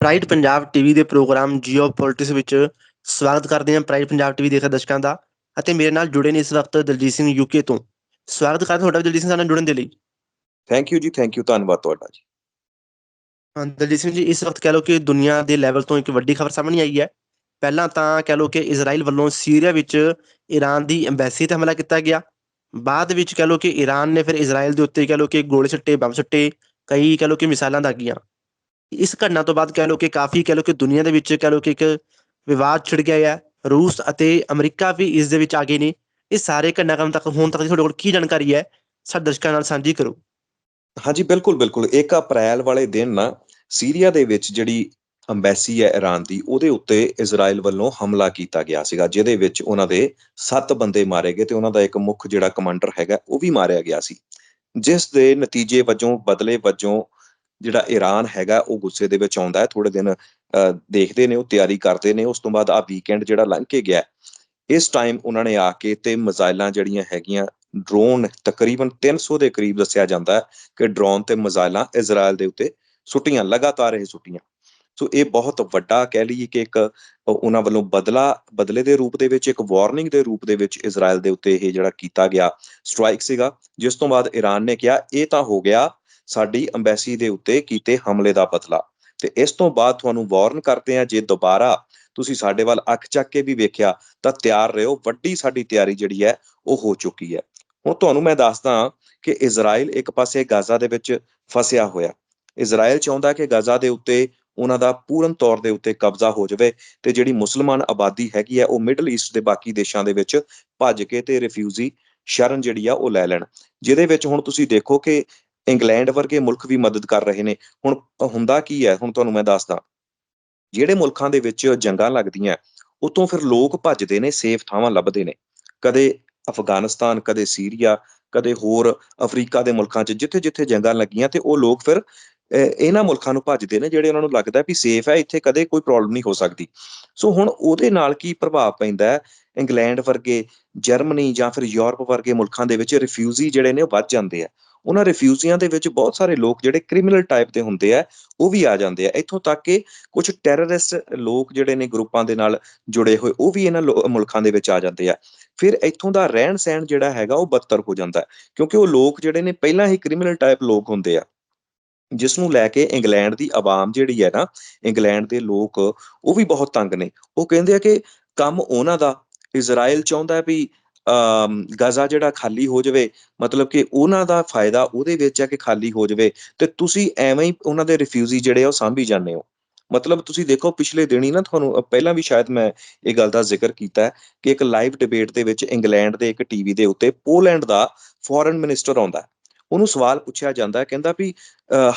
Pride Punjab TV ਦੇ program geopolitics ਵਿੱਚ ਸਵਾਗਤ ਕਰਦੇ ਹਾਂ ਪ੍ਰਾਈਡ ਪੰਜਾਬ ਟੀਵੀ ਦੇ ਦਰਸ਼ਕਾਂ ਦਾ ਅਤੇ ਮੇਰੇ ਨਾਲ ਜੁੜੇ ਨੇ ਇਸ ਵਕਤ ਦਲਜੀਤ ਸਿੰਘ ਯੂਕੇ ਤੋਂ। ਸਵਾਗਤ ਕਰਦੇ ਤੁਹਾਡਾ ਦਲਜੀਤ ਸਿੰਘ ਨਾਲ ਜੁੜਨ ਦੇ ਲਈ। ਥੈਂਕ ਯੂ ਜੀ ਥੈਂਕ ਯੂ ਧੰਨਵਾਦ ਤੁਹਾਡਾ ਜੀ। ਹਾਂ, ਦਲਜੀਤ ਸਿੰਘ ਜੀ ਇਸ ਵਕਤ ਕਹਿ ਲਓ ਕਿ ਦੁਨੀਆ ਦੇ ਲੈਵਲ ਤੋਂ ਇੱਕ ਵੱਡੀ ਖਬਰ ਸਾਹਮਣੇ ਆਈ ਹੈ। ਪਹਿਲਾਂ ਤਾਂ ਕਹਿ ਲਓ ਕਿ ਇਜ਼ਰਾਈਲ ਵੱਲੋਂ ਸੀਰੀਆ ਵਿੱਚ ਈਰਾਨ ਦੀ ਐਮਬੈਸੀ ਤੇ ਹਮਲਾ ਕੀਤਾ ਗਿਆ। ਬਾਅਦ ਵਿੱਚ ਕਹਿ ਲਓ ਕਿ ਈਰਾਨ ਨੇ ਫਿਰ ਇਜ਼ਰਾਈਲ ਦੇ ਉੱਤੇ ਕਹਿ ਲਓ ਕਿ ਗੋਲੇ ਸੱਟੇ ਬੰਬ ਸੱਟੇ ਕਈ ਕਹਿ ਲਓ ਕਿ ਮਿਸਾਈਲਾਂ ਦਾਗੀਆਂ। ਇਸ ਘਟਨਾ ਤੋਂ ਬਾਅਦ ਕਹਿ ਲਓ ਕਿ ਕਾਫੀ ਕਹਿ ਲਓ ਕਿ ਦੁਨੀਆ ਦੇ ਵਿੱਚ ਕਹਿ ਲਓ ਕਿ ਇੱਕ ਵਿਵਾਦ ਛਿੜ ਗਿਆ ਹੈ। ਰੂਸ ਅਤੇ ਅਮਰੀਕਾ ਵੀ ਇਸ ਦੇ ਵਿੱਚ ਆ ਗਏ ਨੇ। ਇਹ ਸਾਰੇ ਘਟਨਾਕ੍ਰਮ ਤੱਕ ਹੁਣ ਤੱਕ ਤੁਹਾਡੇ ਕੋਲ ਕੀ ਜਾਣਕਾਰੀ ਹੈ ਸਾਡੇ ਦਰਸ਼ਕਾਂ ਨਾਲ ਸਾਂਝੀ ਕਰੋ। ਹਾਂਜੀ, ਬਿਲਕੁਲ ਬਿਲਕੁਲ। 1 ਅਪ੍ਰੈਲ ਵਾਲੇ ਦਿਨ ਨਾ ਸੀਰੀਆ ਦੇ ਵਿੱਚ ਜਿਹੜੀ ਅੰਬੈਸੀ ਹੈ ਈਰਾਨ ਦੀ, ਉਹਦੇ ਉੱਤੇ ਇਜ਼ਰਾਈਲ ਵੱਲੋਂ ਹਮਲਾ ਕੀਤਾ ਗਿਆ ਸੀਗਾ, ਜਿਹਦੇ ਵਿੱਚ ਉਹਨਾਂ ਦੇ 7 ਬੰਦੇ ਮਾਰੇ ਗਏ ਤੇ ਉਹਨਾਂ ਦਾ ਇੱਕ ਮੁੱਖ ਜਿਹੜਾ ਕਮਾਂਡਰ ਹੈਗਾ, ਉਹ ਵੀ ਮਾਰਿਆ ਗਿਆ ਸੀ। ਜਿਸ ਦੇ ਨਤੀਜੇ ਵਜੋਂ, ਬਦਲੇ ਵਜੋਂ ਜਿਹੜਾ ਈਰਾਨ ਹੈਗਾ ਉਹ ਗੁੱਸੇ ਦੇ ਵਿੱਚ ਆਉਂਦਾ ਹੈ ਥੋੜੇ ਦਿਨ ਅਹ, ਦੇਖਦੇ ਨੇ ਉਹ ਤਿਆਰੀ ਕਰਦੇ ਨੇ ਉਸ ਤੋਂ ਬਾਅਦ ਆ ਵੀਕਐਂਡ ਜਿਹੜਾ ਲੰਘ ਕੇ ਗਿਆ ਇਸ ਟਾਈਮ ਉਹਨਾਂ ਨੇ ਆ ਕੇ ਤੇ ਮਿਜ਼ਾਈਲਾਂ ਜਿਹੜੀਆਂ ਹੈਗੀਆਂ ਡਰੋਨ ਤਕਰੀਬਨ 300 ਦੇ ਕਰੀਬ ਦੱਸਿਆ ਜਾਂਦਾ ਹੈ ਕਿ ਡਰੋਨ ਤੇ ਮਿਜ਼ਾਈਲਾਂ ਇਜ਼ਰਾਈਲ ਦੇ ਉੱਤੇ ਸੁੱਟੀਆਂ ਲਗਾਤਾਰ ਇਹ ਸੁੱਟੀਆਂ। ਸੋ ਇਹ ਬਹੁਤ ਵੱਡਾ ਕਹਿ ਲਈਏ ਕਿ ਇੱਕ ਉਹਨਾਂ ਵੱਲੋਂ ਬਦਲਾ ਬਦਲੇ ਦੇ ਰੂਪ ਦੇ ਵਿੱਚ ਇੱਕ ਵਾਰਨਿੰਗ ਦੇ ਰੂਪ ਦੇ ਵਿੱਚ ਇਜ਼ਰਾਈਲ ਦੇ ਉੱਤੇ ਇਹ ਜਿਹੜਾ ਕੀਤਾ ਗਿਆ ਸਟ੍ਰਾਈਕ ਸੀਗਾ ਜਿਸ ਤੋਂ ਬਾਅਦ ਈਰਾਨ ਨੇ ਕਿਹਾ ਇਹ ਤਾਂ ਹੋ ਗਿਆ ਸਾਡੀ ਅੰਬੈਸੀ ਦੇ ਉੱਤੇ ਕੀਤੇ ਹਮਲੇ ਦਾ ਬਦਲਾ ਤੇ ਇਸ ਤੋਂ ਬਾਅਦ ਤੁਹਾਨੂੰ ਵਾਰਨ ਕਰਦੇ ਆ ਜੇ ਦੁਬਾਰਾ ਤੁਸੀਂ ਸਾਡੇ ਵੱਲ ਅੱਖ ਚੱਕ ਕੇ ਵੀ ਵੇਖਿਆ, ਤਾਂ ਤਿਆਰ ਰਹੋ, ਵੱਡੀ ਸਾਡੀ ਤਿਆਰੀ ਜਿਹੜੀ ਹੈ, ਉਹ ਹੋ ਚੁੱਕੀ ਹੈ। ਹੁਣ ਤੁਹਾਨੂੰ ਮੈਂ ਦੱਸਦਾ ਕਿ ਇਜ਼ਰਾਈਲ ਇੱਕ ਪਾਸੇ ਗਾਜ਼ਾ ਦੇ ਵਿੱਚ ਫਸਿਆ ਹੋਇਆ। ਇਜ਼ਰਾਈਲ ਚਾਹੁੰਦਾ ਕਿ ਗਾਜ਼ਾ ਦੇ ਉੱਤੇ ਉਹਨਾਂ ਦਾ ਪੂਰਨ ਤੌਰ ਦੇ ਉੱਤੇ ਕਬਜ਼ਾ ਹੋ ਜਾਵੇ ਤੇ ਜਿਹੜੀ ਮੁਸਲਮਾਨ ਆਬਾਦੀ ਹੈਗੀ ਹੈ, ਉਹ ਮਿਡਲ ਈਸਟ ਦੇ ਬਾਕੀ ਦੇਸ਼ਾਂ ਦੇ ਵਿੱਚ ਭੱਜ ਕੇ ਤੇ ਰਿਫਿਊਜੀ ਸ਼ਰਨ ਜਿਹੜੀ ਆ, ਉਹ ਲੈ ਲੈਣ। ਜਿਹਦੇ ਵਿੱਚ ਹੁਣ ਤੁਸੀਂ ਦੇਖੋ ਕਿ ਇੰਗਲੈਂਡ ਵਰਗੇ ਮੁਲਕ ਵੀ ਮਦਦ ਕਰ ਰਹੇ ਨੇ। ਹੁਣ ਹੁੰਦਾ ਕੀ ਹੈ? ਹੁਣ ਤੁਹਾਨੂੰ ਮੈਂ ਦੱਸਦਾ। ਜਿਹੜੇ ਮੁਲਕਾਂ ਦੇ ਵਿੱਚ ਜੰਗਾਂ ਲੱਗਦੀਆਂ ਉਤੋਂ ਫਿਰ ਲੋਕ ਭੱਜਦੇ ਨੇ, ਸੇਫ ਥਾਵਾਂ ਲੱਭਦੇ ਨੇ। ਕਦੇ ਅਫਗਾਨਿਸਤਾਨ, ਕਦੇ ਸੀਰੀਆ, ਕਦੇ ਹੋਰ ਅਫਰੀਕਾ ਦੇ ਮੁਲਕਾਂ 'ਚ, ਜਿੱਥੇ-ਜਿੱਥੇ ਜੰਗਾਂ ਲੱਗੀਆਂ ਤੇ ਉਹ ਲੋਕ ਫਿਰ ਇਹਨਾਂ ਮੁਲਕਾਂ ਨੂੰ ਭੱਜਦੇ ਨੇ, ਜਿਹੜੇ ਉਹਨਾਂ ਨੂੰ ਲੱਗਦਾ ਵੀ ਸੇਫ ਹੈ, ਇੱਥੇ ਕਦੇ ਕੋਈ ਪ੍ਰੋਬਲਮ ਨਹੀਂ ਹੋ ਸਕਦੀ। ਸੋ ਹੁਣ ਉਹਦੇ ਨਾਲ ਕੀ ਪ੍ਰਭਾਵ ਪੈਂਦਾ ਹੈ? ਇੰਗਲੈਂਡ ਵਰਗੇ, ਜਰਮਨੀ ਜਾਂ ਫਿਰ ਯੂਰਪ ਵਰਗੇ ਮੁਲਕਾਂ ਦੇ ਵਿੱਚ ਰਿਫਿਊਜੀ ਜਿਹੜੇ ਨੇ ਉਹ ਵੱਧ ਜਾਂਦੇ ਆ। ਉਹਨਾਂ ਰਿਫਿਊਜੀਆਂ ਦੇ ਵਿੱਚ ਬਹੁਤ ਸਾਰੇ ਲੋਕ ਜਿਹੜੇ ਕ੍ਰਿਮੀਨਲ ਟਾਈਪ ਦੇ ਹੁੰਦੇ ਆ, ਉਹ ਵੀ ਆ ਜਾਂਦੇ ਆ। ਇੱਥੋਂ ਤੱਕ ਕਿ ਕੁਝ ਟੈਰਰਿਸਟ ਲੋਕ ਜਿਹੜੇ ਨੇ ਗਰੁੱਪਾਂ ਦੇ ਨਾਲ ਜੁੜੇ ਹੋਏ, ਉਹ ਵੀ ਇਹਨਾਂ ਮੁਲਕਾਂ ਦੇ ਵਿੱਚ ਆ ਜਾਂਦੇ ਆ। ਫਿਰ ਇੱਥੋਂ ਦਾ ਰਹਿਣ ਸਹਿਣ ਜਿਹੜਾ ਹੈਗਾ, ਉਹ ਬੱਤਰ ਹੋ ਜਾਂਦਾ ਕਿਉਂਕਿ ਉਹ ਲੋਕ ਜਿਹੜੇ ਨੇ ਪਹਿਲਾਂ ਹੀ ਕ੍ਰਿਮੀਨਲ ਟਾਈਪ ਲੋਕ ਹੁੰਦੇ ਆ। ਜਿਸ ਨੂੰ ਲੈ ਕੇ ਇੰਗਲੈਂਡ ਦੀ ਆਵਾਮ ਜਿਹੜੀ ਹੈ ਨਾ, ਇੰਗਲੈਂਡ ਦੇ ਲੋਕ ਉਹ ਵੀ ਬਹੁਤ ਤੰਗ ਨੇ। ਉਹ ਕਹਿੰਦੇ ਆ ਕਿ ਕੰਮ ਉਹਨਾਂ ਦਾ ਇਜ਼ਰਾਈਲ ਚਾਹੁੰਦਾ ਵੀ ਗਜ਼ਾ ਜਿਹੜਾ ਖਾਲੀ ਹੋ ਜਾਵੇ, ਮਤਲਬ ਕਿ ਉਹਨਾਂ ਦਾ ਫਾਇਦਾ ਉਹਦੇ ਵਿੱਚ ਹੈ ਕਿ ਖਾਲੀ ਹੋ ਜਾਵੇ, ਤੇ ਤੁਸੀਂ ਐਵੇਂ ਹੀ ਉਹਨਾਂ ਦੇ ਰਿਫਿਊਜੀ ਜਿਹੜੇ ਆ ਉਹ ਸਾਂਭੀ ਜਾਂਦੇ ਹੋ। ਮਤਲਬ ਤੁਸੀਂ ਦੇਖੋ, ਪਿਛਲੇ ਦਿਨੀ ਨਾ ਤੁਹਾਨੂੰ ਪਹਿਲਾਂ ਵੀ ਸ਼ਾਇਦ ਮੈਂ ਇਹ ਗੱਲ ਦਾ ਜ਼ਿਕਰ ਕੀਤਾ ਹੈ ਕਿ ਇੱਕ ਲਾਈਵ ਡਿਬੇਟ ਦੇ ਵਿੱਚ ਇੰਗਲੈਂਡ ਦੇ ਇੱਕ ਟੀਵੀ ਦੇ ਉੱਤੇ ਪੋਲੈਂਡ ਦਾ ਫੋਰਨ ਮਿਨਿਸਟਰ ਆਉਂਦਾ ਉਹਨੂੰ ਸਵਾਲ ਪੁੱਛਿਆ ਜਾਂਦਾ ਕਹਿੰਦਾ ਵੀ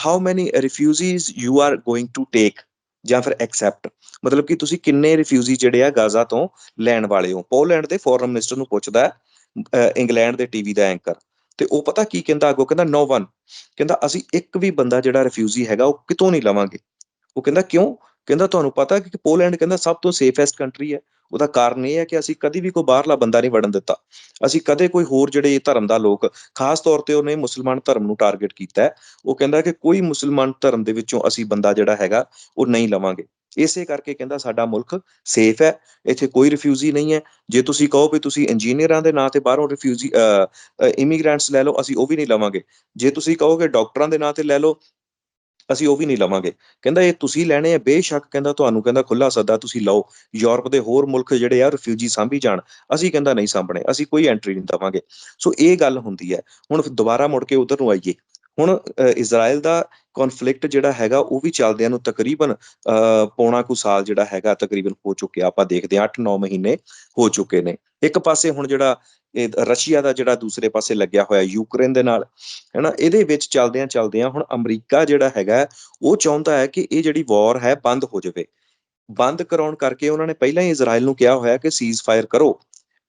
how many refugees you are going to take ਜਾਂ ਫਿਰ ਐਕਸੈਪਟ ਮਤਲਬ ਕਿ ਤੁਸੀਂ ਕਿੰਨੇ ਰਿਫਿਊਜੀ ਜਿਹੜੇ ਆ ਗਾਜ਼ਾ ਤੋਂ ਲੈਣ ਵਾਲੇ ਹੋ। ਪੋਲੈਂਡ ਦੇ ਫੋਰਨ ਮਿਨਿਸਟਰ ਨੂੰ ਪੁੱਛਦਾ ਹੈ, ਇੰਗਲੈਂਡ ਦੇ ਟੀਵੀ ਦਾ ਐਂਕਰ ਤੇ ਉਹ ਪਤਾ ਕੀ ਕਹਿੰਦਾ ਅੱਗੋਂ? ਕਹਿੰਦਾ ਨੋ ਵਨ ਕਹਿੰਦਾ ਅਸੀਂ ਇੱਕ ਵੀ ਬੰਦਾ ਜਿਹੜਾ ਰਿਫਿਊਜੀ ਹੈਗਾ ਉਹ ਕਿਤੋਂ ਨਹੀਂ ਲਵਾਂਗੇ। ਉਹ ਕਹਿੰਦਾ ਕਿਉਂ? ਕਹਿੰਦਾ ਤੁਹਾਨੂੰ ਪਤਾ ਕਿ ਪੋਲੈਂਡ ਕਹਿੰਦਾ ਸਭ ਤੋਂ ਸੇਫੈਸਟ ਕੰਟਰੀ ਹੈ। ਉਹਦਾ ਕਾਰਨ ਇਹ ਹੈ ਕਿ ਅਸੀਂ ਕਦੀ ਵੀ ਕੋਈ ਬਾਹਰਲਾ ਬੰਦਾ ਨਹੀਂ ਵੜਨ ਦਿੱਤਾ। ਅਸੀਂ ਕਦੇ ਕੋਈ ਹੋਰ ਜਿਹੜੇ ਧਰਮ ਦਾ ਲੋਕ, ਖਾਸ ਤੌਰ ਤੇ ਉਹਨੇ ਮੁਸਲਮਾਨ ਧਰਮ ਨੂੰ ਟਾਰਗੇਟ ਕੀਤਾ ਹੈ। ਉਹ ਕਹਿੰਦਾ ਕਿ ਕੋਈ ਮੁਸਲਮਾਨ ਧਰਮ ਦੇ ਵਿੱਚੋਂ ਅਸੀਂ ਬੰਦਾ ਜਿਹੜਾ ਹੈਗਾ, ਉਹ ਨਹੀਂ ਲਵਾਂਗੇ। ਇਸੇ ਕਰਕੇ ਕਹਿੰਦਾ ਸਾਡਾ ਮੁਲਕ ਸੇਫ ਹੈ। ਇੱਥੇ ਕੋਈ ਰਿਫਿਊਜੀ ਨਹੀਂ ਹੈ। ਜੇ ਤੁਸੀਂ ਕਹੋ ਵੀ ਤੁਸੀਂ ਇੰਜੀਨੀਅਰਾਂ ਦੇ ਨਾਂ ਤੇ ਬਾਹਰੋਂ ਰਿਫਿਊਜੀ ਇਮੀਗ੍ਰੈਂਟਸ ਲੈ ਲਓ, ਅਸੀਂ ਉਹ ਵੀ ਨਹੀਂ ਲਵਾਂਗੇ। ਜੇ ਤੁਸੀਂ ਕਹੋਗੇ ਡਾਕਟਰਾਂ ਦੇ ਨਾਂ ਤੇ ਲੈ ਲਓ ਅਸੀਂ ਉਹ ਵੀ ਨਹੀਂ ਲਵਾਂਗੇ। ਕਹਿੰਦਾ ਇਹ ਤੁਸੀਂ ਲੈਣੇ ਆ ਬੇਸ਼ੱਕ। ਕਹਿੰਦਾ ਤੁਹਾਨੂੰ ਕਹਿੰਦਾ ਖੁੱਲਾ ਸੱਦਾ ਤੁਸੀਂ ਲਓ। ਯੂਰਪ ਦੇ ਹੋਰ ਮੁਲਕ ਜਿਹੜੇ ਆ ਰਿਫਿਊਜੀ ਸਾਂਭੀ ਜਾਣ। ਅਸੀਂ ਕਹਿੰਦਾ ਨਹੀਂ ਸਾਂਭਣੇ ਅਸੀਂ ਕੋਈ ਐਂਟਰੀ ਨਹੀਂ ਦਵਾਂਗੇ। ਸੋ ਇਹ ਗੱਲ ਹੁੰਦੀ ਹੈ। ਹੁਣ ਦੁਬਾਰਾ ਮੁੜ ਕੇ ਉਧਰ ਨੂੰ ਆਈਏ। ਹੁਣ ਇਜ਼ਰਾਈਲ ਦਾ ਕਨਫਲਿਕਟ ਜਿਹੜਾ ਹੈਗਾ ਉਹ ਵੀ ਚੱਲਦਿਆਂ ਨੂੰ ਤਕਰੀਬਨ ਅ, ਪੌਣਾ ਕੁ ਸਾਲ ਜਿਹੜਾ ਹੈਗਾ ਤਕਰੀਬਨ ਹੋ ਚੁੱਕਿਆ। ਆਪਾਂ ਦੇਖਦੇ ਹਾਂ 8-9 ਮਹੀਨੇ ਹੋ ਚੁੱਕੇ ਨੇ। ਇੱਕ ਪਾਸੇ ਹੁਣ ਜਿਹੜਾ ਰਸ਼ੀਆ ਦਾ ਜਿਹੜਾ ਦੂਸਰੇ ਪਾਸੇ ਲੱਗਿਆ ਹੋਇਆ ਯੂਕਰੇਨ ਦੇ ਨਾਲ, ਹੈਨਾ, ਇਹਦੇ ਵਿੱਚ ਚੱਲਦਿਆਂ ਚੱਲਦਿਆਂ ਹੁਣ ਅਮਰੀਕਾ ਜਿਹੜਾ ਹੈਗਾ, ਉਹ ਚਾਹੁੰਦਾ ਹੈ ਕਿ ਇਹ ਜਿਹੜੀ ਵਾਰ ਹੈ ਬੰਦ ਹੋ ਜਾਵੇ। ਬੰਦ ਕਰਾਉਣ ਕਰਕੇ ਉਹਨਾਂ ਨੇ ਪਹਿਲਾਂ ਹੀ ਇਜ਼ਰਾਈਲ ਨੂੰ ਕਿਹਾ ਹੋਇਆ ਕਿ ਸੀਜ਼ ਫਾਇਰ ਕਰੋ।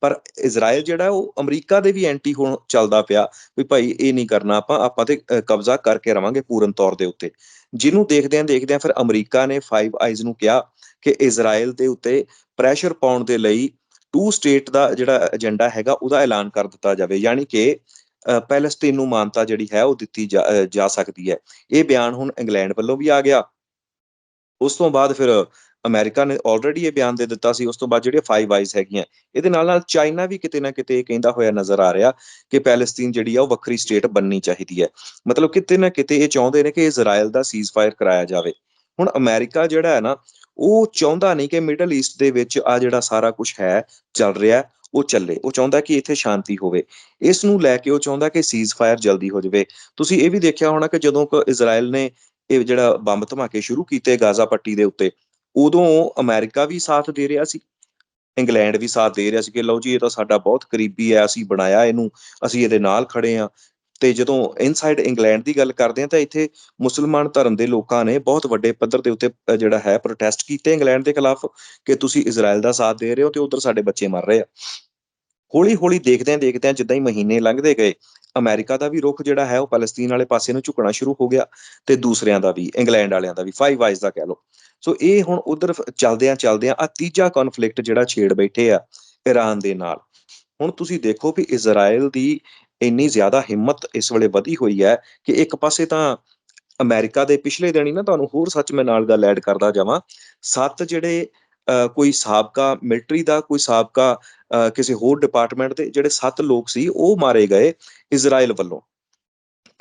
ਪਰ ਇਜ਼ਰਾਈਲ ਜਿਹੜਾ, ਉਹ ਅਮਰੀਕਾ ਦੇ ਵੀ ਐਂਟੀ ਹੋਣ ਚੱਲਦਾ ਪਿਆ ਵੀ ਭਾਈ ਇਹ ਨਹੀਂ ਕਰਨਾ, ਆਪਾਂ ਆਪਾਂ ਤੇ ਕਬਜ਼ਾ ਕਰਕੇ ਰਵਾਂਗੇ ਪੂਰਨ ਤੌਰ ਦੇ ਉੱਤੇ। ਜਿਹਨੂੰ ਦੇਖਦਿਆਂ ਦੇਖਦਿਆਂ ਫਿਰ ਅਮਰੀਕਾ ਨੇ ਫਾਈਵ ਆਈਜ਼ ਨੂੰ ਕਿਹਾ ਕਿ ਇਜ਼ਰਾਈਲ ਦੇ ਉੱਤੇ ਪ੍ਰੈਸ਼ਰ ਪਾਉਣ ਦੇ ਲਈ ਟੂ ਸਟੇਟ ਦਾ ਜਿਹੜਾ ਏਜੰਡਾ ਹੈਗਾ ਉਹਦਾ ਐਲਾਨ ਕਰ ਦਿੱਤਾ ਜਾਵੇ। ਯਾਨੀ ਕਿ ਅ, ਨੂੰ ਮਾਨਤਾ ਜਿਹੜੀ ਹੈ ਉਹ ਦਿੱਤੀ ਜਾ ਸਕਦੀ ਹੈ। ਇਹ ਬਿਆਨ ਹੁਣ ਇੰਗਲੈਂਡ ਵੱਲੋਂ ਵੀ ਆ ਗਿਆ। ਉਸ ਤੋਂ ਬਾਅਦ ਫਿਰ ਅਮਰੀਕਾ ਨੇ ਆਲਰੇਡੀ ਇਹ ਬਿਆਨ ਦੇ ਦਿੱਤਾ ਸੀ। ਉਸ ਤੋਂ ਬਾਅਦ ਜਿਹੜੀਆਂ ਫਾਈਵ ਆਈਜ਼ ਹੈਗੀਆਂ ਇਹਦੇ ਨਾਲ ਨਾਲ ਚਾਈਨਾ ਵੀ ਕਿਤੇ ਨਾ ਕਿਤੇ ਇਹ ਕਹਿੰਦਾ ਹੋਇਆ ਨਜ਼ਰ ਆ ਰਿਹਾ ਕਿ ਪੈਲਸਤੀਨ ਜਿਹੜੀ ਆ ਉਹ ਵੱਖਰੀ ਸਟੇਟ ਬਣਨੀ ਚਾਹੀਦੀ ਹੈ। ਮਤਲਬ ਕਿਤੇ ਨਾ ਕਿਤੇ ਇਹ ਚਾਹੁੰਦੇ ਨੇ ਕਿ ਇਜ਼ਰਾਈਲ ਦਾ ਸੀਜ਼ਫਾਇਰ ਕਰਾਇਆ ਜਾਵੇ। ਹੁਣ ਅਮਰੀਕਾ ਜਿਹੜਾ ਹੈ ਨਾ ਉਹ ਚਾਹੁੰਦਾ ਨਹੀਂ ਕਿ ਮਿਡਲ ਈਸਟ ਦੇ ਵਿੱਚ ਆ ਜਿਹੜਾ ਸਾਰਾ ਕੁਝ ਹੈ, ਚੱਲ ਰਿਹਾ ਉਹ ਚੱਲੇ। ਉਹ ਚਾਹੁੰਦਾ ਕਿ ਇੱਥੇ ਸ਼ਾਂਤੀ ਹੋਵੇ। ਇਸ ਨੂੰ ਲੈ ਕੇ ਉਹ ਚਾਹੁੰਦਾ ਕਿ ਸੀਜ਼ਫਾਇਰ ਜਲਦੀ ਹੋ ਜਾਵੇ। ਤੁਸੀਂ ਇਹ ਵੀ ਦੇਖਿਆ ਹੋਣਾ ਕਿ ਜਦੋਂ ਕ ਇਜ਼ਰਾਈਲ ਨੇ ਇਹ ਜਿਹੜਾ ਬੰਬ ਧਮਾਕੇ ਸ਼ੁਰੂ ਕੀਤੇ ਗਾਜ਼ਾ ਪੱਟੀ ਦੇ ਉੱਤੇ, ਉਦੋਂ ਅਮਰੀਕਾ ਵੀ ਸਾਥ ਦੇ ਰਿਹਾ ਸੀ। ਇੰਗਲੈਂਡ ਵੀ ਸਾਥ ਦੇ ਰਿਹਾ ਸੀ ਕਿ ਲਓ ਜੀ, ਇਹ ਤਾਂ ਸਾਡਾ ਬਹੁਤ ਕਰੀਬੀ ਹੈ, ਅਸੀਂ ਬਣਾਇਆ ਇਹਨੂੰ, ਅਸੀਂ ਇਹਦੇ ਨਾਲ ਖੜੇ ਆ ਤੇ ਜਦੋਂ ਇਨਸਾਈਡ ਇੰਗਲੈਂਡ ਦੀ ਗੱਲ ਕਰਦੇ ਆ ਤਾਂ ਇੱਥੇ ਮੁਸਲਮਾਨ ਧਰਮ ਦੇ ਲੋਕਾਂ ਨੇ ਬਹੁਤ ਵੱਡੇ ਪੱਧਰ ਦੇ ਉੱਤੇ ਜਿਹੜਾ ਹੈ ਪ੍ਰੋਟੈਸਟ ਕੀਤੇ ਇੰਗਲੈਂਡ ਦੇ ਖਿਲਾਫ ਕਿ ਤੁਸੀਂ ਇਜ਼ਰਾਈਲ ਦਾ ਸਾਥ ਦੇ ਰਹੇ ਹੋ ਤੇ ਉਧਰ ਸਾਡੇ ਬੱਚੇ ਮਰ ਰਹੇ ਆ। ਹੌਲੀ ਹੌਲੀ ਦੇਖਦੇ ਆ ਦੇਖਦੇ ਆ ਜਿੱਦਾਂ ਹੀ ਮਹੀਨੇ ਲੰਘਦੇ ਗਏ, ਅਮਰੀਕਾ ਦਾ ਵੀ ਰੁਖ ਜਿਹੜਾ ਹੈ ਉਹ ਫਲਸਤੀਨ ਵਾਲੇ ਪਾਸੇ ਨੂੰ ਝੁਕਣਾ ਸ਼ੁਰੂ ਹੋ ਗਿਆ ਤੇ ਦੂਸਰਿਆਂ ਦਾ ਵੀ, ਇੰਗਲੈਂਡ ਵਾਲਿਆਂ ਦਾ ਵੀ ਫਾਈਵ ਆਈਜ਼ ਦਾ ਕਹਿ ਲਓ। ਸੋ ਇਹ ਹੁਣ ਉਧਰ ਚੱਲਦਿਆਂ ਚੱਲਦਿਆਂ ਆ ਤੀਜਾ ਕਨਫਲਿਕਟ ਜਿਹੜਾ ਛੇੜ ਬੈਠੇ ਆ ਈਰਾਨ ਦੇ ਨਾਲ। ਹੁਣ ਤੁਸੀਂ ਦੇਖੋ ਵੀ ਇਜ਼ਰਾਈਲ ਦੀ ਇੰਨੀ ਜ਼ਿਆਦਾ ਹਿੰਮਤ ਇਸ ਵੇਲੇ ਵਧੀ ਹੋਈ ਹੈ ਕਿ ਇੱਕ ਪਾਸੇ ਤਾਂ ਅਮਰੀਕਾ ਦੇ ਪਿਛਲੇ ਦਿਨ ਹੀ ਨਾ ਤੁਹਾਨੂੰ ਹੋਰ ਸੱਚ ਮੈਂ ਨਾਲ ਗੱਲ ਐਡ ਕਰਦਾ ਜਾਵਾਂ ਸੱਤ ਜਿਹੜੇ ਅਹ, ਕੋਈ ਸਾਬਕਾ ਮਿਲਟਰੀ ਦਾ ਕੋਈ ਸਾਬਕਾ ਕਿਸੇ ਹੋਰ ਡਿਪਾਰਟਮੈਂਟ ਦੇ ਜਿਹੜੇ ਸੱਤ ਲੋਕ ਸੀ ਉਹ ਮਾਰੇ ਗਏ ਇਜ਼ਰਾਈਲ ਵੱਲੋਂ।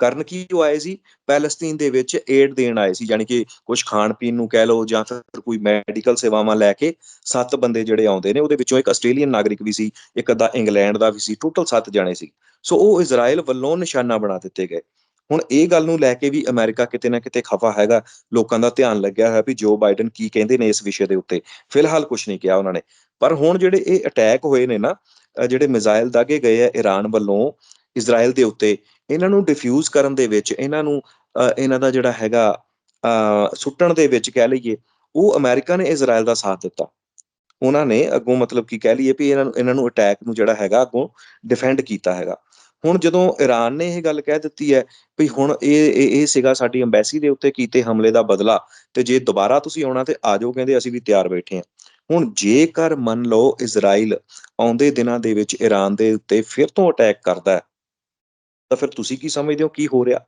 ਕਰਨ ਕੀ ਉਹ ਆਏ ਸੀ? ਪੈਲਸਤੀਨ ਦੇ ਵਿੱਚ ਏਡ ਦੇਣ ਆਏ ਸੀ ਯਾਨੀ ਕਿ ਕੁਝ ਖਾਣ ਪੀਣ ਨੂੰ ਕਹਿ ਲਓ ਜਾਂ ਫਿਰ ਕੋਈ ਮੈਡੀਕਲ ਸੇਵਾਵਾਂ ਲੈ ਕੇ ਸੱਤ ਬੰਦੇ ਜਿਹੜੇ ਆਉਂਦੇ ਨੇ, ਉਹਦੇ ਵਿੱਚੋਂ ਇੱਕ ਆਸਟ੍ਰੇਲੀਅਨ ਨਾਗਰਿਕ ਵੀ ਸੀ, ਇੱਕ ਅੱਧਾ ਇੰਗਲੈਂਡ ਦਾ ਵੀ ਸੀ ਟੋਟਲ ਸੱਤ ਜਣੇ ਸੀ। ਸੋ ਉਹ ਇਜ਼ਰਾਈਲ ਵੱਲੋਂ ਨਿਸ਼ਾਨਾ ਬਣਾ ਦਿੱਤੇ ਗਏ। ਹੁਣ ਇਹ ਗੱਲ ਨੂੰ ਲੈ ਕੇ ਵੀ ਅਮਰੀਕਾ ਕਿਤੇ ਨਾ ਕਿਤੇ ਖਫਾ ਹੈਗਾ, ਲੋਕਾਂ ਦਾ ਧਿਆਨ ਲੱਗਿਆ ਹੋਇਆ ਵੀ ਜੋ ਬਾਈਡਨ ਕੀ ਕਹਿੰਦੇ ਨੇ ਇਸ ਵਿਸ਼ੇ ਦੇ ਉੱਤੇ। ਫਿਲਹਾਲ ਕੁਝ ਨਹੀਂ ਕਿਹਾ ਉਹਨਾਂ ਨੇ। ਪਰ ਹੁਣ ਜਿਹੜੇ ਇਹ ਅਟੈਕ ਹੋਏ ਨੇ ਨਾ ਜਿਹੜੇ ਮਿਜ਼ਾਈਲ ਦਾਗੇ ਗਏ ਆ ਈਰਾਨ ਵੱਲੋਂ ਇਜ਼ਰਾਈਲ ਦੇ ਉੱਤੇ ਇਹਨਾਂ ਨੂੰ ਡਿਫਿਊਜ਼ ਕਰਨ ਦੇ ਵਿੱਚ, ਇਹਨਾਂ ਨੂੰ ਇਹਨਾਂ ਦਾ ਜਿਹੜਾ ਹੈਗਾ ਸੁੱਟਣ ਦੇ ਵਿੱਚ ਕਹਿ ਲਈਏ, ਉਹ ਅਮਰੀਕਾ ਨੇ ਇਜ਼ਰਾਈਲ ਦਾ ਸਾਥ ਦਿੱਤਾ। ਉਹਨਾਂ ਨੇ ਅੱਗੋਂ ਮਤਲਬ ਕੀ ਕਹਿ ਲਈਏ ਵੀ ਇਹਨਾਂ ਨੂੰ ਇਹਨਾਂ ਨੂੰ ਅਟੈਕ ਨੂੰ ਜਿਹੜਾ ਹੈਗਾ ਅੱਗੋਂ ਡਿਫੈਂਡ ਕੀਤਾ ਹੈਗਾ। ਹੁਣ ਜਦੋਂ ਈਰਾਨ ਨੇ ਇਹ ਗੱਲ ਕਹਿ ਦਿੱਤੀ ਹੈ ਵੀ ਹੁਣ ਇਹ ਇਹ ਇਹ ਸੀਗਾ ਸਾਡੀ ਅੰਬੈਸੀ ਦੇ ਉੱਤੇ ਕੀਤੇ ਹਮਲੇ ਦਾ ਬਦਲਾ, ਤੇ ਜੇ ਦੁਬਾਰਾ ਤੁਸੀਂ ਆਉਣਾ ਤੇ ਆ ਜਾਓ ਕਹਿੰਦੇ ਅਸੀਂ ਵੀ ਤਿਆਰ ਬੈਠੇ ਹਾਂ। ਹੁਣ ਜੇਕਰ ਮੰਨ ਲਓ ਇਜ਼ਰਾਈਲ ਆਉਂਦੇ ਦਿਨਾਂ ਦੇ ਵਿੱਚ ਈਰਾਨ ਦੇ ਉੱਤੇ ਫਿਰ ਤੋਂ ਅਟੈਕ ਕਰਦਾ ਹੈ ਤਾਂ ਫਿਰ ਤੁਸੀਂ ਕੀ ਸਮਝਦੇ ਹੋ? ਕੀ ਹੋ ਰਿਹਾ?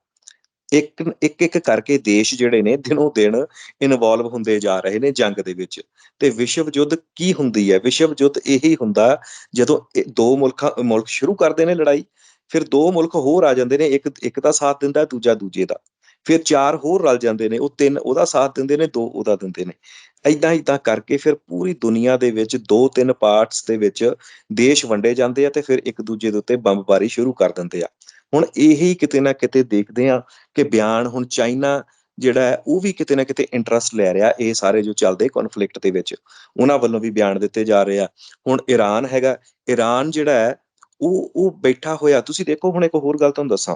ਇੱਕ ਇੱਕ ਇੱਕ ਕਰਕੇ ਦੇਸ਼ ਜਿਹੜੇ ਨੇ ਦਿਨੋਂ ਦਿਨ ਇਨਵੋਲਵ ਹੁੰਦੇ ਜਾ ਰਹੇ ਨੇ ਜੰਗ ਦੇ ਵਿੱਚ। ਤੇ ਵਿਸ਼ਵ ਯੁੱਧ ਕੀ ਹੁੰਦੀ ਹੈ? ਵਿਸ਼ਵ ਯੁੱਧ ਇਹੀ ਹੁੰਦਾ ਜਦੋਂ ਇਹ ਦੋ ਮੁਲਕਾਂ, ਮੁਲਕ ਸ਼ੁਰੂ ਕਰਦੇ ਨੇ ਲੜਾਈ, ਫਿਰ ਦੋ ਮੁਲਕ ਹੋਰ ਆ ਜਾਂਦੇ ਨੇ, ਇੱਕ ਇੱਕ ਦਾ ਸਾਥ ਦਿੰਦਾ, ਦੂਜਾ ਦੂਜੇ ਦਾ। ਫਿਰ ਚਾਰ ਹੋਰ ਰਲ ਜਾਂਦੇ ਨੇ, ਉਹ ਤਿੰਨ ਉਹਦਾ ਸਾਥ ਦਿੰਦੇ ਨੇ, ਦੋ ਉਹਦਾ ਦਿੰਦੇ ਨੇ। ਐਦਾਂ ਐਦਾਂ ਕਰਕੇ ਫਿਰ ਪੂਰੀ ਦੁਨੀਆ ਦੇ ਵਿੱਚ ਦੋ ਤਿੰਨ ਪਾਰਟਸ ਦੇ ਵਿੱਚ ਦੇਸ਼ ਵੰਡੇ ਜਾਂਦੇ ਆ ਤੇ ਫਿਰ ਇੱਕ ਦੂਜੇ ਦੇ ਉੱਤੇ ਬੰਬਬਾਰੀ ਸ਼ੁਰੂ ਕਰ ਦਿੰਦੇ ਆ। ਹੁਣ ਇਹੀ ਕਿਤੇ ਨਾ ਕਿਤੇ ਦੇਖਦੇ ਆ ਕਿ ਬਿਆਨ ਹੁਣ ਚਾਈਨਾ ਜਿਹੜਾ ਹੈ, ਉਹ ਵੀ ਕਿਤੇ ਨਾ ਕਿਤੇ ਇੰਟਰਸਟ ਲੈ ਰਿਹਾ ਇਹ ਸਾਰੇ ਜੋ ਚੱਲਦੇ ਕਨਫਲਿਕਟ ਦੇ ਵਿੱਚ। ਉਹਨਾਂ ਵੱਲੋਂ ਵੀ ਬਿਆਨ ਦਿੱਤੇ ਜਾ ਰਹੇ ਆ। ਹੁਣ ਈਰਾਨ ਹੈਗਾ ਈਰਾਨ ਜਿਹੜਾ ਹੈ, ਉਹ ਉਹ ਬੈਠਾ ਹੋਇਆ। ਤੁਸੀਂ ਦੇਖੋ, ਹੁਣ ਇੱਕ ਹੋਰ ਗੱਲ ਤੁਹਾਨੂੰ ਦੱਸਾਂ।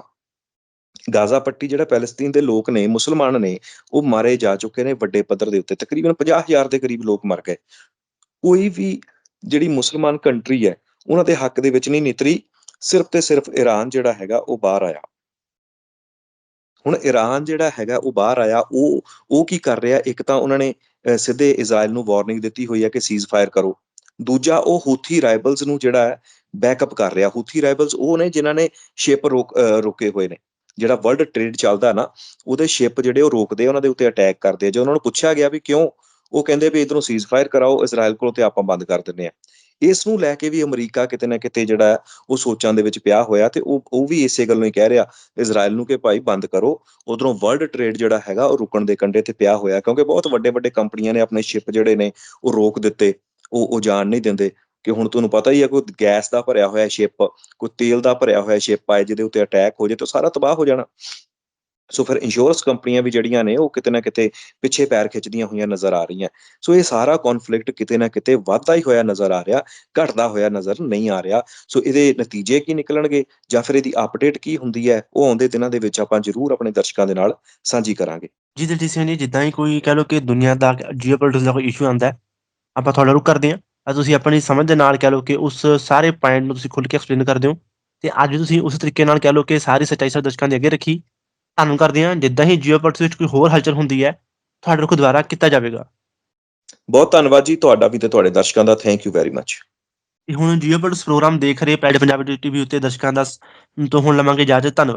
ਗਾਜ਼ਾ ਪੱਟੀ ਜਿਹੜਾ ਪੈਲਸਤੀਨ ਦੇ ਲੋਕ ਨੇ, ਮੁਸਲਮਾਨ ਨੇ, ਉਹ ਮਾਰੇ ਜਾ ਚੁੱਕੇ ਨੇ ਵੱਡੇ ਪੱਧਰ ਦੇ ਉੱਤੇ। ਤਕਰੀਬਨ 50000 ਦੇ ਕਰੀਬ ਲੋਕ ਮਰ ਗਏ। ਕੋਈ ਵੀ ਜਿਹੜੀ ਮੁਸਲਮਾਨ ਕੰਟਰੀ ਹੈ, ਉਹਨਾਂ ਦੇ ਹੱਕ ਦੇ ਵਿੱਚ ਨਹੀਂ ਨਿਤਰੀ। ਸਿਰਫ ਤੇ ਸਿਰਫ ਈਰਾਨ ਜਿਹੜਾ ਹੈਗਾ ਉਹ ਬਾਹਰ ਆਇਆ। ਹੁਣ ਈਰਾਨ ਜਿਹੜਾ ਹੈਗਾ ਉਹ ਬਾਹਰ ਆਇਆ ਉਹ ਉਹ ਕੀ ਕਰ ਰਿਹਾ? ਇੱਕ ਤਾਂ ਉਹਨਾਂ ਨੇ ਸਿੱਧੇ ਇਜ਼ਰਾਈਲ ਨੂੰ ਵਾਰਨਿੰਗ ਦਿੱਤੀ ਹੋਈ ਹੈ ਕਿ ਸੀਜ਼ ਫਾਇਰ ਕਰੋ। ਦੂਜਾ ਉਹ ਹੂਥੀ ਰਾਈਬਲਸ ਨੂੰ ਜਿਹੜਾ ਹੈ ਬੈਕਅਪ ਕਰ ਰਿਹਾ। ਹੂਥੀ ਰਾਈਬਲਸ ਉਹ ਨੇ ਜਿਨ੍ਹਾਂ ਨੇ ਸ਼ਿਪ ਰੋਕ ਅਹ, ਰੋਕੇ ਹੋਏ ਨੇ। ਜਿਹੜਾ ਵਰਲਡ ਟ੍ਰੇਡ ਚੱਲਦਾ ਨਾ ਉਹਦੇ ਸ਼ਿਪ ਜਿਹੜੇ ਉਹ ਰੋਕਦੇ ਉਹਨਾਂ ਦੇ ਉੱਤੇ ਅਟੈਕ ਕਰਦੇ ਜੇ ਉਹਨਾਂ ਨੂੰ ਪੁੱਛਿਆ ਗਿਆ ਵੀ ਕਿਉਂ ਉਹ ਕਹਿੰਦੇ ਵੀ ਇਧਰੋਂ ਸੀਜ਼ ਫਾਇਰ ਕਰਾਓ ਇਜ਼ਰਾਈਲ ਕੋਲ ਤੇ ਆਪਾਂ ਬੰਦ ਕਰ ਦਿੰਨੇ ਆ। ਇਸ ਨੂੰ ਲੈ ਕੇ ਵੀ ਅਮਰੀਕਾ ਕਿਤੇ ਨਾ ਕਿਤੇ ਜਿਹੜਾ ਉਹ ਸੋਚਾਂ ਦੇ ਵਿੱਚ ਪਿਆ ਹੋਇਆ ਤੇ ਉਹ ਉਹ ਵੀ ਇਸੇ ਗੱਲ ਹੀ ਕਹਿ ਰਿਹਾ ਇਜ਼ਰਾਈਲ ਨੂੰ ਕਿ ਭਾਈ ਬੰਦ ਕਰੋ, ਉਧਰੋਂ ਵਰਲਡ ਟ੍ਰੇਡ ਜਿਹੜਾ ਹੈਗਾ, ਉਹ ਰੁਕਣ ਦੇ ਕੰਢੇ ਤੇ ਪਿਆ ਹੋਇਆ, ਕਿਉਂਕਿ ਬਹੁਤ ਵੱਡੇ ਵੱਡੇ ਕੰਪਨੀਆਂ ਨੇ ਆਪਣੇ ਸ਼ਿਪ ਜਿਹੜੇ ਨੇ, ਉਹ ਰੋਕ ਦਿੱਤੇ, ਉਹ ਉਹ ਜਾਣ ਨਹੀਂ ਦਿੰਦੇ, ਕਿ ਹੁਣ ਤੁਹਾਨੂੰ ਪਤਾ ਹੀ ਹੈ, ਕੋਈ ਗੈਸ ਦਾ ਭਰਿਆ ਹੋਇਆ ਸ਼ਿਪ ਕੋਈ ਤੇਲ ਦਾ ਭਰਿਆ ਹੋਇਆ ਸ਼ਿਪ ਆਏ, ਜਿਹਦੇ ਉੱਤੇ ਅਟੈਕ ਹੋ ਜਾਏ, ਤਾਂ ਸਾਰਾ ਤਬਾਹ ਹੋ ਜਾਣਾ। ਸੋ ਫਿਰ ਇੰਸ਼ੋਰੈਂਸ ਕੰਪਨੀਆਂ ਵੀ ਜਿਹੜੀਆਂ ਨੇ, ਉਹ ਕਿਤੇ ਨਾ ਕਿਤੇ ਪਿੱਛੇ ਪੈਰ ਖਿੱਚਦੀਆਂ ਹੋਈਆਂ ਨਜ਼ਰ ਆ ਰਹੀਆਂ। ਸੋ ਇਹ ਸਾਰਾ ਕਨਫਲਿਕਟ ਕਿਤੇ ਨਾ ਕਿਤੇ ਵਾਧਾ ਹੀ ਹੋਇਆ ਨਜ਼ਰ ਆ ਰਿਹਾ, ਘਟਦਾ ਹੋਇਆ ਨਜ਼ਰ ਨਹੀਂ ਆ ਰਿਹਾ। ਸੋ ਇਹਦੇ ਨਤੀਜੇ ਕੀ ਨਿਕਲਣਗੇ ਜਾਂ ਫਿਰ ਇਹਦੀ ਅਪਡੇਟ ਕੀ ਹੁੰਦੀ ਹੈ, ਉਹ ਆਉਂਦੇ ਦਿਨਾਂ ਦੇ ਵਿੱਚ ਆਪਾਂ ਜ਼ਰੂਰ ਆਪਣੇ ਦਰਸ਼ਕਾਂ ਦੇ ਨਾਲ ਸਾਂਝੀ ਕਰਾਂਗੇ। ਜੀ ਦਿਲਜੀਤ ਸਿੰਘ ਜੀ ਜਿੱਦਾਂ ਹੀ ਕੋਈ ਕਹਿ ਲਓ ਕਿ ਦੁਨੀਆ ਦਾ ਜੀਓਪੋਲਿਟਿਕਸ ਦਾ ਕੋਈ ਇਸ਼ੂ ਆਉਂਦਾ ਹੈ, ਆਪਾਂ ਤੁਹਾਡਾ ਰੁਕ ਕਰਦੇ ਹਾਂ। ਅੱਜ ਤੁਸੀਂ ਆਪਣੀ ਸਮਝ ਦੇ ਨਾਲ ਕਹਿ ਲਓ ਕਿ ਉਸ ਸਾਰੇ ਪੁਆਇੰਟ ਨੂੰ ਤੁਸੀਂ ਖੁੱਲ ਕੇ ਐਕਸਪਲੇਨ ਕਰਦੇ ਹੋ। ਤੇ ਅੱਜ ਤੁਸੀਂ ਉਸ ਤਰੀਕੇ ਨਾਲ ਕਹਿ ਲਓ ਕਿ ਸਾਰੀ ਸੱਚਾਈ ਸਾਡੇ ਦਰਸ਼ਕਾਂ ਦੇ ਅੱਗੇ ਰੱਖੀ। ਤੁਹਾਨੂੰ ਕਰਦੇ ਹਾਂ ਜਿੱਦਾਂ ਹੀ ਜੀਓਪੋਲਿਟਿਕਸ ਵਿੱਚ ਕੋਈ ਹੋਰ ਹਲਚਲ ਹੁੰਦੀ ਹੈ ਤੁਹਾਡੇ ਰੁਖ ਦੁਆਰਾ ਕੀਤਾ ਜਾਵੇਗਾ। ਬਹੁਤ ਧੰਨਵਾਦ ਜੀ ਤੁਹਾਡਾ ਵੀ ਤੇ ਤੁਹਾਡੇ ਦਰਸ਼ਕਾਂ ਦਾ ਥੈਂਕ ਯੂ ਵੈਰੀ ਮੱਚ ਹੁਣ ਜੀਓਪੋਲਿਟਿਕਸ ਪ੍ਰੋਗਰਾਮ ਦੇਖ ਰਹੇ ਪੈਡ ਪੰਜਾਬੀ ਟੀਵੀ ਉੱਤੇ ਦਰਸ਼ਕਾਂ ਦਾ ਤੋਂ ਹੁਣ ਲਵਾਂਗੇ ਇਜਾਜ਼ਤ ਧੰਨਵਾਦ।